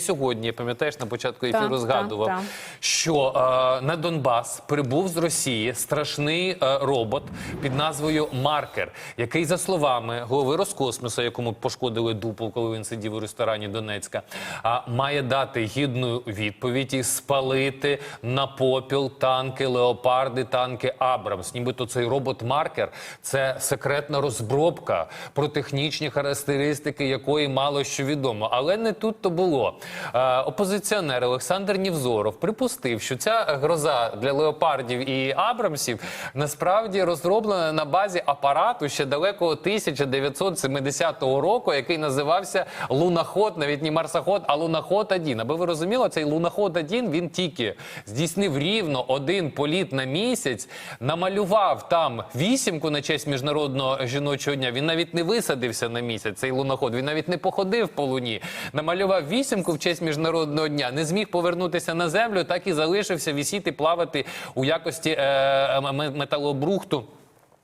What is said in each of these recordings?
Сьогодні, пам'ятаєш, на початку ефіру Так, згадував, так, так. що е, на Донбас прибув з Росії страшний е, робот під назвою Маркер, який, за словами голови Роскосмосу, якому пошкодили дупу, коли він сидів у ресторані Донецька, а має дати гідну відповідь і спалити на попіл танки Леопарди, танки Абрамс. Нібито цей робот-маркер це секретна розробка про технічні характеристики, якої мало що відомо. Але не тут то було. Е, опозиціонер Олександр Нівзоров припустив, що ця гроза для леопардів і Абрамсів насправді розроблена на базі апарату ще далекого 1970 року, який називався луноход, навіть не марсоход, а луноход 1 Аби ви розуміли, цей луноход 1 він тільки здійснив рівно один політ на місяць, намалював там вісімку на честь міжнародного жіночого дня. Він навіть не висадився на місяць. Цей луноход. Він навіть не походив по луні. Намалював вісімку в честь міжнародного дня. Не зміг повернутися на землю, так і залишився вісіти, плавати у якості е, металобрухту.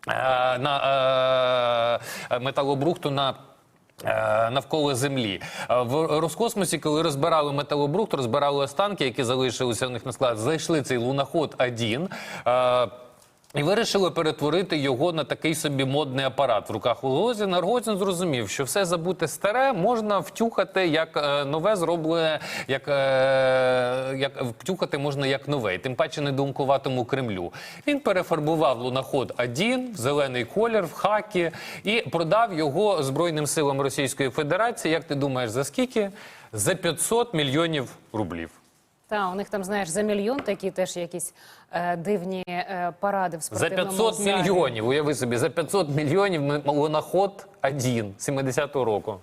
е, на е, металобрухту на. е, Навколо землі в Роскосмосі, коли розбирали металобрухт, розбирали останки, які залишилися у них на склад, знайшли цей луноход 1 е, і вирішили перетворити його на такий собі модний апарат в руках у Рогозіна. Рогозін зрозумів, що все забуте старе можна втюхати як е, нове зроблене, як, е, як втюхати можна як нове, і тим паче недумкуватому Кремлю. Він перефарбував луноход 1 в зелений колір, в хакі і продав його Збройним силам Російської Федерації. Як ти думаєш, за скільки? За 500 мільйонів рублів. Та у них там, знаєш, за мільйон такі теж якісь е, дивні е, паради в За спортивному 500 залі. мільйонів, уяви собі, за 500 мільйонів ми- луноход один 70-го року.